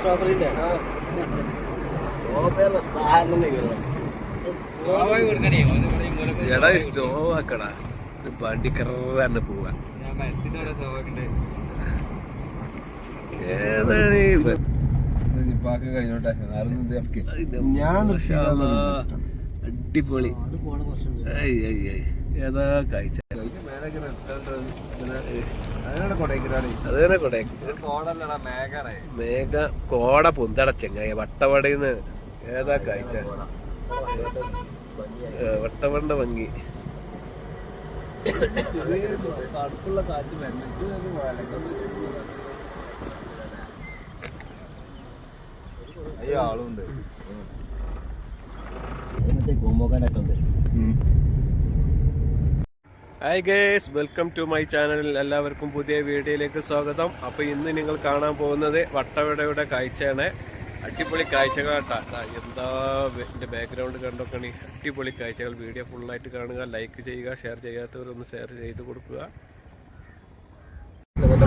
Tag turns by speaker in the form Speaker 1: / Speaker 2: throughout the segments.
Speaker 1: സ്ട്രോബെറിന്റെ സാധനം
Speaker 2: എടാ സ്റ്റോവ് ആക്കടാ ഇത് വണ്ടി പോവാ. ഏതാണ് ഞാൻ അടിപൊളി. ഏതാ കാഴ്ച? അതന്നെ മേഘ കോട പൊന്തട ചെങ്ങായ വട്ടവടയിന്ന് ഏതാ കാഴ്ച? വട്ടവണ്ട ഭംഗി.
Speaker 3: തണുപ്പുള്ള കാറ്റ് വരണം ഇത് ഒരു വലസം അയ്യോ ആളുണ്ട്.
Speaker 1: മറ്റേ ഉണ്ട്.
Speaker 2: Hi guys welcome to my ചാനലിൽ എല്ലാവർക്കും പുതിയ വീഡിയോയിലേക്ക് സ്വാഗതം. അപ്പോൾ ഇന്ന് നിങ്ങൾ കാണാൻ പോകുന്നത് വട്ടവടയുടെ കാഴ്ചയാണ്. അടിപൊളി കാഴ്ചകൾ എന്താ എന്റെ ബാക്ക്ഗ്രൗണ്ട് കണ്ടൊക്കെ അടിപൊളി കാഴ്ചകൾ. വീഡിയോ ഫുള്ളായിട്ട് കാണുക ലൈക്ക് ചെയ്യുക ഷെയർ ചെയ്യാത്തവരൊന്ന് ഷെയർ ചെയ്ത് കൊടുക്കുക.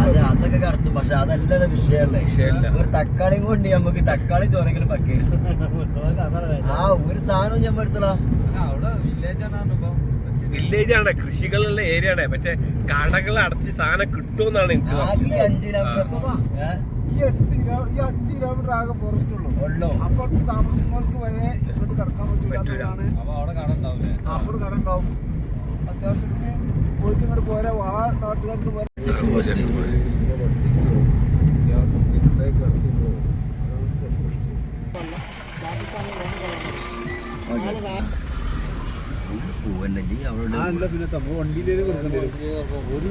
Speaker 1: അത് അതൊക്കെ കടത്തും പക്ഷെ അതല്ല വിഷയമല്ലേ
Speaker 2: വിഷയമല്ല.
Speaker 1: ഒരു തക്കാളിയും കൊണ്ട് നമുക്ക് തക്കാളി ചോരെങ്കിലും പക്കേ ആ ഒരു സാധനവും ഞമ്മ എടുത്തടാ.
Speaker 3: അവിടെ വില്ലേജ് ആണ്
Speaker 2: വില്ലേജ് ആണ് കൃഷികളുള്ള ഏരിയ ആണ് പക്ഷെ കടകൾ അടച്ച് സാധനം കിട്ടുമെന്നാണ് എനിക്ക്
Speaker 1: ഈ
Speaker 3: എട്ട് കിലോ ഈ അഞ്ച് കിലോമീറ്റർ ആകെ ഫോറസ്റ്റ് ഉള്ളൂ. അപ്പുറത്ത് താമസിക്കുന്നവർക്ക് വരെ ഇങ്ങോട്ട് കടക്കാൻ. പറ്റില്ലാത്തതാണ് അവിടെ കട ഉണ്ടാവില്ലേ? അവിടെ കട ഉണ്ടാവും. അത്യാവശ്യത്തിന് പോയിട്ട് ഇങ്ങോട്ട് പോരാ. ആ നാട്ടുകാർക്ക് പോരാ.
Speaker 1: പൂവല്ലേ അവിടെ
Speaker 3: പിന്നെ തമ്മ വണ്ടിയിലേക്ക് ഒരു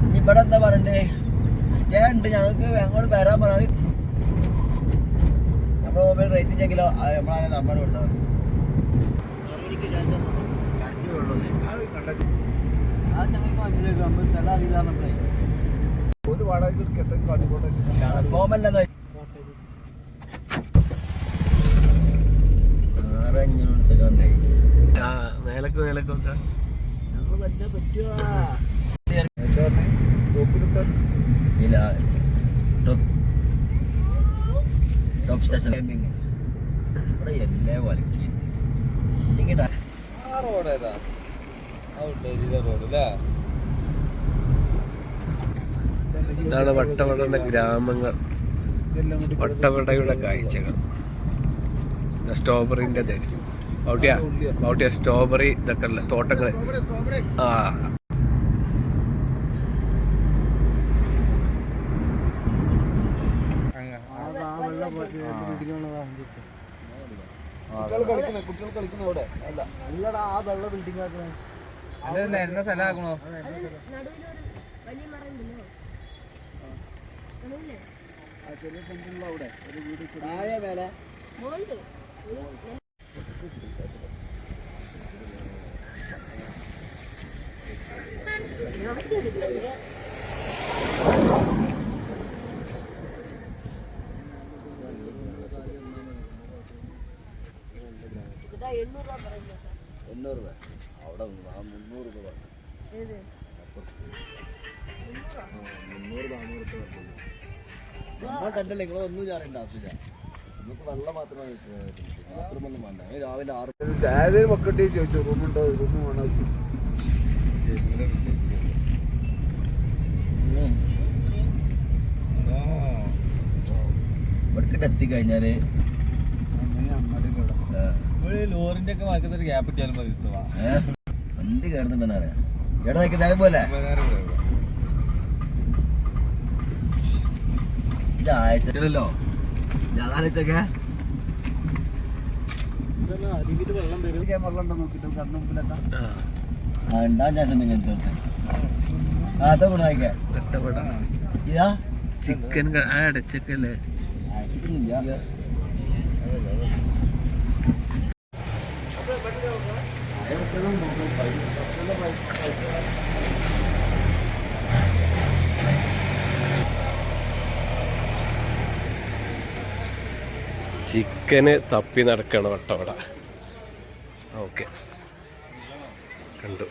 Speaker 1: ഇനി ഇവിടെ എന്താ പറയണ്ടേ? സ്റ്റേ ഉണ്ട് ഞങ്ങൾക്ക് അങ്ങോട്ട് വരാൻ പറഞ്ഞാൽ നമ്മുടെ മൊബൈൽ റേറ്റ് ചെങ്കിലോ നമ്മളതിനെ നമ്പർ കൊടുത്താൽ മതി കടത്തി കൊള്ളുന്നേ ആ ഞങ്ങൾക്ക് മനസ്സിലാക്കി നമ്മൾ സ്ഥലം അറിയില്ല നമ്മളെ
Speaker 3: ഒരു വാടകയ്ക്ക് എത്ര കാട്ടിക്കോട്ടെ
Speaker 1: കൺഫേം അല്ലെന്ന് ആറഞ്ഞൂറ് കണ്ടേ
Speaker 2: ആ മേലക്ക് മേലക്ക് നോക്കാം
Speaker 1: നമ്മൾ പറ്റാ പറ്റുക
Speaker 3: എന്താ പറഞ്ഞേ ടോപ്പിലെത്താൻ
Speaker 1: ഇല്ല ടോപ്പ് ടോപ്പ് സ്റ്റേഷൻ ഇവിടെ എല്ലാം വലക്കി ഇല്ലെങ്കിൽ
Speaker 3: ആ റോഡ് ഏതാ?
Speaker 2: ഇതാണ് വട്ടവടയുടെ ഗ്രാമങ്ങൾ. വട്ടവടയുടെ കാഴ്ചകൾ. സ്ട്രോബെറിന്റെ ഔട്ടിയ ഔട്ടിയ സ്ട്രോബെറി ഇതൊക്കെ ഉള്ള തോട്ടങ്ങൾ ആ.
Speaker 3: കുട്ടികൾ കളിക്കണ അവിടെ അല്ല
Speaker 1: ആ. വെള്ള
Speaker 3: ഒരു വീട്
Speaker 1: താഴെ മേലെ
Speaker 4: എണ്ണൂറ് രൂപ
Speaker 1: അവിടെ മുന്നൂറ് രൂപ
Speaker 4: ഏത്?
Speaker 1: മുന്നൂറ് നാന്നൂറ് രൂപ പറഞ്ഞു. നമ്മളെ കണ്ടല്ലേ നിങ്ങളൊന്നും അറിയേണ്ട ആവശ്യമില്ല. നമുക്ക് വെള്ളം മാത്രമേ ബാത്റൂമൊന്നും വേണ്ട. അതിന് രാവിലെ ആറ്
Speaker 3: മക്കളുടെ ചോദിച്ചു? റൂമുണ്ടോ റൂം വേണോ
Speaker 1: ഇവിടേക്കിട്ട് എത്തിക്കഴിഞ്ഞാൽ
Speaker 3: ലോറിന്റെ ഒക്കെ ഒരു ഗ്യാപ്പ് ഇട്ടാലും മതി
Speaker 1: വണ്ടി കയറുന്നുണ്ടെന്ന് അറിയാം എവിടെ നിൽക്കുന്നേരം പോലെ. ഇത് അയച്ചിട്ടില്ലല്ലോ ഞാൻ ആലോചിച്ചൊക്കെ.
Speaker 3: ഉണ്ട്
Speaker 2: ആ.
Speaker 1: അതെ ഗുണമായിക്കേ ഇതാ?
Speaker 2: ചിക്കൻ ആ അടച്ചക്കല്ലേ
Speaker 1: അയച്ചിട്ടില്ല
Speaker 2: ചിക്കന് തപ്പി നടക്കണം വട്ടവട. ഓക്കെ. കണ്ടു.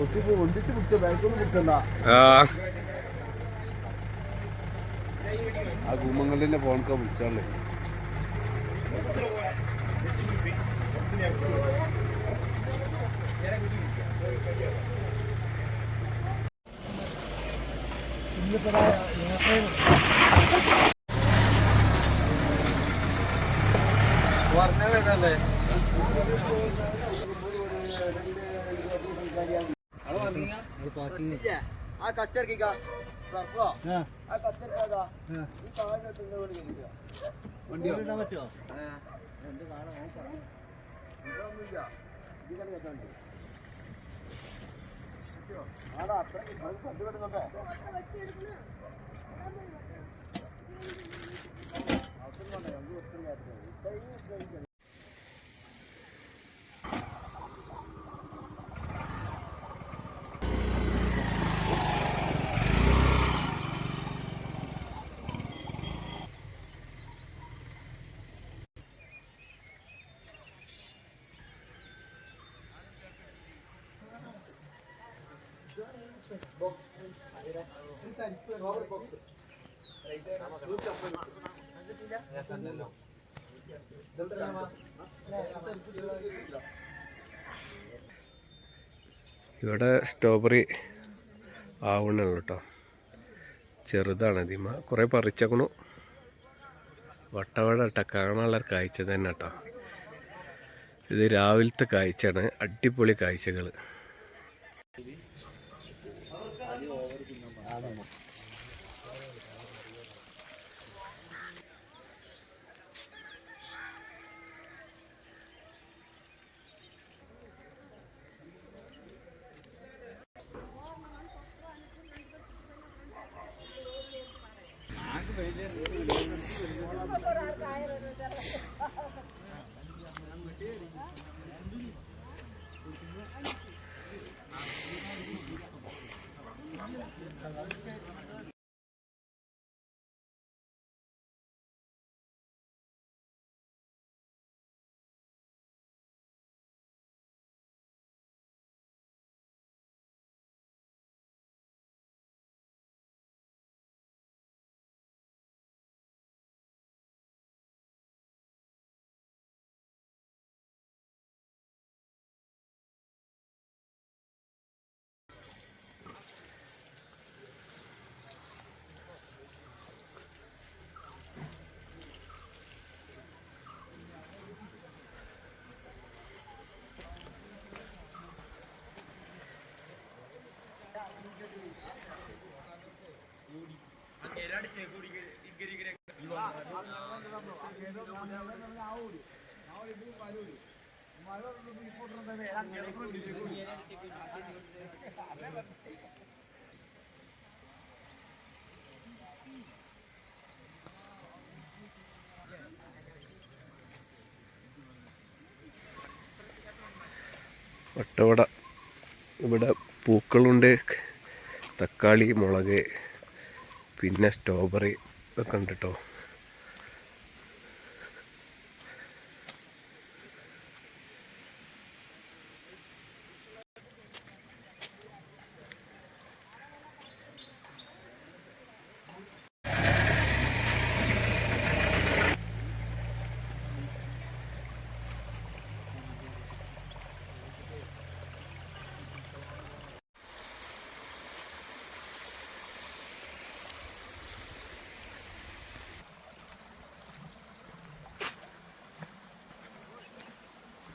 Speaker 3: ഒട്ടിപ്പോ അവിടെ ഒന്നിച്ച് പിടിച്ച ബാക്കൊന്നും പിടിച്ചണ്ട
Speaker 2: ആ
Speaker 3: കുമ്മങ്ങളിലെ ഫോൺക്കാ വിളിച്ചാളേ പറഞ്ഞല്ലേ
Speaker 1: ആ കച്ചറക്കിക്ക ആ. കച്ചറക്കാ ഈ താഴെ വണ്ടിയോ പറ്റുമോ എന്ത് കാണാൻ നോക്കാം ഇതൊന്നുമില്ല. ഇതിങ്ങനെ കേട്ടോ ആടാ അത്ര കണ്ടു കിട്ടുന്നോട്ടെ
Speaker 2: ഇവിടെ സ്ട്രോബെറി ആവണുള്ളൂ കേട്ടോ. ചെറുതാണ് ഇതിമ. കുറേ പറിച്ചേക്കണു. വട്ടവട കേട്ടോ. കാണാനുള്ള കാഴ്ച തന്നെ കേട്ടോ. ഇത് രാവിലത്തെ കാഴ്ചയാണ്. അടിപൊളി കാഴ്ചകൾ algo. വട്ടവട. ഇവിടെ പൂക്കളുണ്ട്. തക്കാളി മുളക്. പിന്നെ സ്ട്രോബെറി ഒക്കെ ഉണ്ട് കേട്ടോ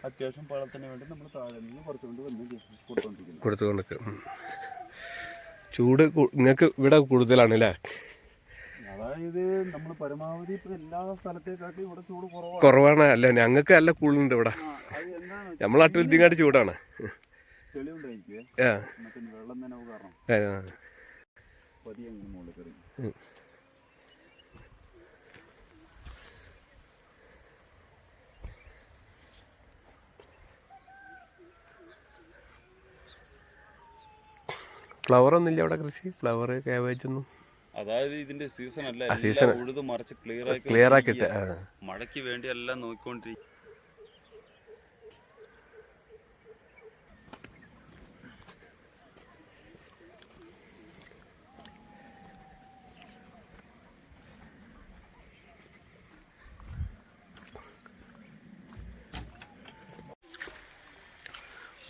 Speaker 3: അത്യാവശ്യം പഴത്തിന് വേണ്ടി നമ്മൾ താഴെ നിന്ന് കുറച്ചുകൊണ്ട് വന്ന് കൊടുത്തോണ്ടിരിക്കുന്നു.
Speaker 2: കൊടുത്തുകൊണ്ട് ചൂട് നിങ്ങൾക്ക് ഇവിടെ കൂടുതലാണ് അല്ലേ?
Speaker 3: അതായത് നമ്മൾ പരമാവധി ഇപ്പൊ എല്ലാ സ്ഥലത്തേക്കാട്ടും ഇവിടെ ചൂട് കുറവാണ്.
Speaker 2: കുറവാണ്. അല്ല ഞങ്ങൾക്ക് നല്ല കൂളുണ്ട് ഇവിടെ.
Speaker 3: നമ്മൾ
Speaker 2: നമ്മളെ നാട്ടിൽ ഇതിങ്ങാട്ട് ചൂടാണ്.
Speaker 3: വെള്ളം നനവ് കാരണം. പതിയെ മുകളിൽ കയറി.
Speaker 2: ഫ്ലവർ ഒന്നുമില്ല അവിടെ കൃഷി. ഫ്ലവർ കാബേജ് ഒന്നും.
Speaker 5: അതായത് ഇതിന്റെ സീസൺ അല്ല സീസൺ ഉഴുത് മറിച്ച് ക്ലിയർ ആക്കി
Speaker 2: ക്ലിയർ ആക്കിട്ട്
Speaker 5: മഴയ്ക്ക് വേണ്ടി എല്ലാം നോക്കിക്കൊണ്ടിരിക്കും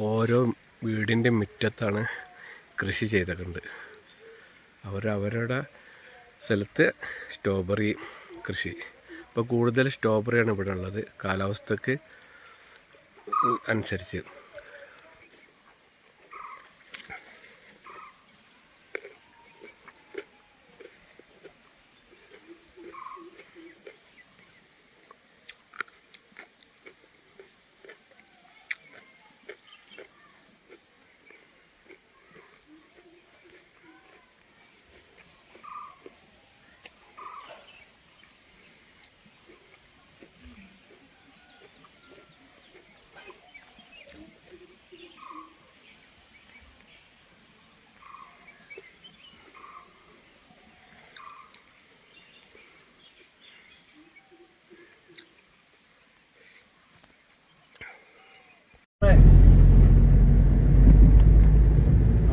Speaker 2: ഓരോ വീടിന്റെ മുറ്റത്താണ് കൃഷി ചെയ്തിട്ടുണ്ട്. അവർ അവരുടെ സ്ഥലത്ത് സ്ട്രോബെറി കൃഷി. ഇപ്പോൾ കൂടുതൽ സ്ട്രോബെറിയാണ് ഇവിടെ ഉള്ളത്. കാലാവസ്ഥക്ക് അനുസരിച്ച്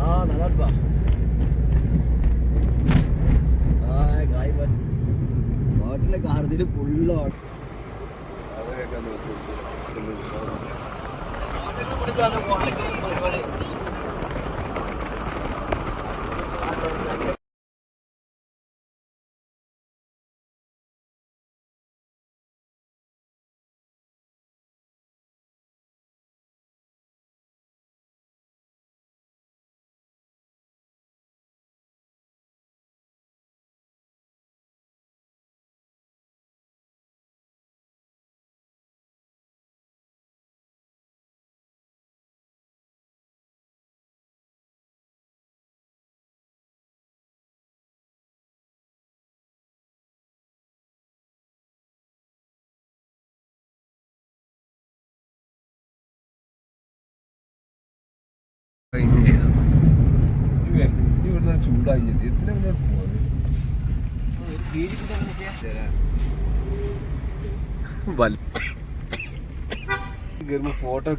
Speaker 1: ആ നല്ല അടുപ്പാ. ആ കായ് പ- ഫുള്ളാണ് ഫുള്ള് പരിപാടി
Speaker 3: ഇവിടുന്ന് ചൂടായി ചെയ്ത് എത്ര പോകുന്നത് ഫോട്ടോ